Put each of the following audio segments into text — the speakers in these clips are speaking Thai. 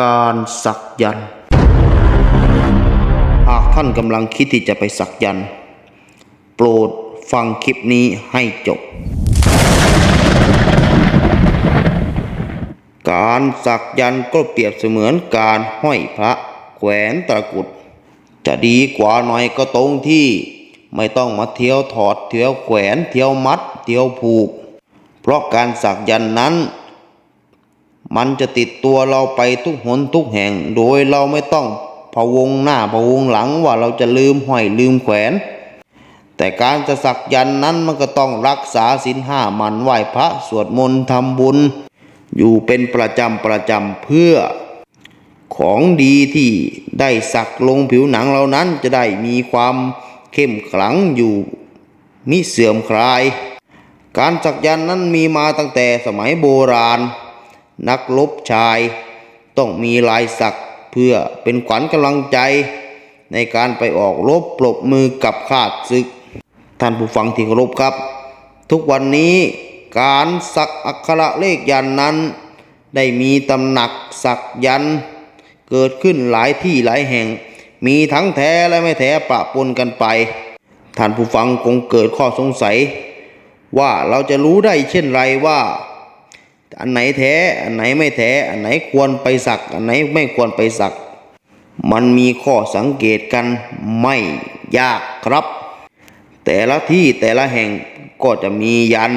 การสักยันหากท่านกำลังคิดที่จะไปสักยันโปรดฟังคลิปนี้ให้จบ การสักยันก็เปรียบเสมือนการห้อยพระแขวนตะกุด จะดีกว่าหน่อยก็ตรงที่ไม่ต้องมาเที่ยวถอดเที่ยวแขวนเที่ยวมัดเที่ยวผูก เพราะการสักยันนั้น มันจะติดตัวเราไปทุกหนทุกแห่ง โดยเราไม่ต้องพะวงหน้าพะวงหลังว่าเราจะลืมห้อยลืมแขวน แต่การจะสักยันนั้นมันก็ต้องรักษาศีลห้ามันไหว้พระสวดมนต์ทำบุญ อยู่เป็นประจำประจำเพื่อ ของดีที่ได้สักลงผิวหนังเรานั้นจะได้มีความเข้มขลังอยู่มิเสื่อมคลาย การสักยันนั้นมีมาตั้งแต่สมัยโบราณ นักรบชาย ต้องมีลายสักเพื่อเป็นขวัญกำลังใจ ในการไปออกรบปรบมือกับข้าศึก ท่านผู้ฟังที่เคารพครับ ทุกวันนี้การสักอักขระเลขยันนั้น ได้มีตำหนักสักยัน เกิดขึ้นหลายที่หลายแห่ง มีทั้งแท้และไม่แท้ปะปนกันไป ท่านผู้ฟังคงเกิดข้อสงสัย ว่าเราจะรู้ได้เช่นไรว่า อันไหนแท้อันไหนไม่แท้อันไหนควรไปสัก อันไหนไม่ควรไปสัก มันมีข้อสังเกตกันไม่ยากครับ แต่ละที่แต่ละแห่งก็จะมียัน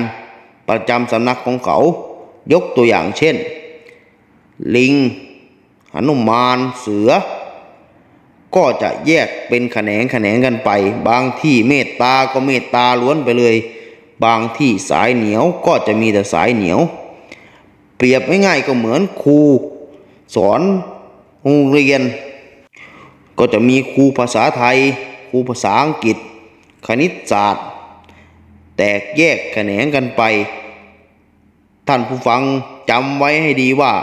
ประจำสำนักของเขา ยกตัวอย่างเช่น ลิงหนุมานเสือ ก็จะแยกเป็นแขนงแขนงกันไป บางที่เมตตาก็เมตตาล้วนไปเลย บางที่สายเหนียวก็จะมีแต่สายเหนียว เปรียบง่ายๆก็เหมือนครูสอนโรงเรียน ก็จะมีครูภาษาไทย ครูภาษาอังกฤษ คณิตศาสตร์ แตกแยกแขนงกันไป ท่านผู้ฟังจำไว้ให้ดีว่า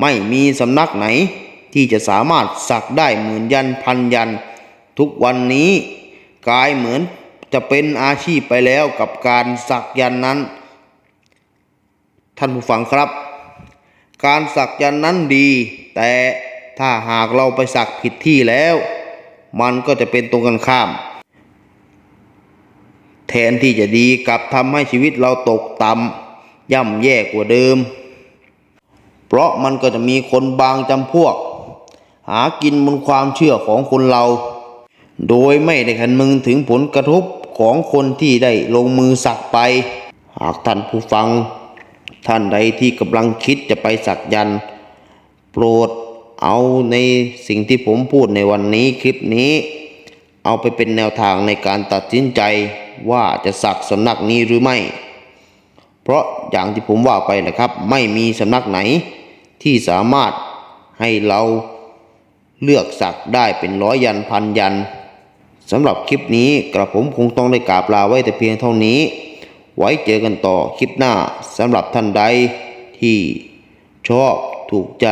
ไม่มีสำนักไหน ที่จะสามารถสักได้หมื่นยันพันยัน ทุกวันนี้กลายเหมือนจะเป็นอาชีพไปแล้วกับการสักยันนั้น ท่านผู้ฟังครับ การสักยันนั้นดี แต่ถ้าหากเราไปสักผิดที่แล้ว มันก็จะเป็นตรงกันข้าม แทนที่จะดีกลับทำให้ชีวิตเราตกต่ำย่ำแย่กว่าเดิม เพราะมันก็จะมีคนบางจำพวก หากินบนความเชื่อของคนเรา โดยไม่ได้คันมึงถึงผลกระทบของคนที่ได้ลงมือสักไป หากท่านผู้ฟัง ท่านใดที่กำลังคิดจะไปสักยันต์โปรดเอาในสิ่งที่ผมพูดในวันนี้คลิปนี้ เอาไปเป็นแนวทางในการตัดสินใจว่าจะสักสำนักนี้หรือไม่ เพราะอย่างที่ผมว่าไปนะครับ ไม่มีสำนักไหน ที่สามารถให้เราเลือกสักได้เป็นร้อยยันพันยันสำหรับคลิปนี้กระผมคงต้องได้กราบลาไว้แต่เพียงเท่านี้ ไว้เจอกันต่อคลิปหน้าสำหรับท่านใดที่ชอบถูกใจ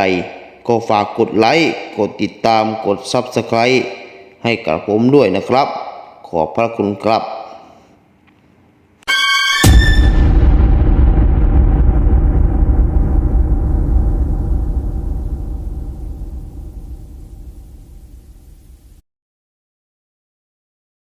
ก็ฝากกดไลค์ กดติดตามกด Subscribe ให้กับผมด้วยนะครับ ขอบพระคุณครับ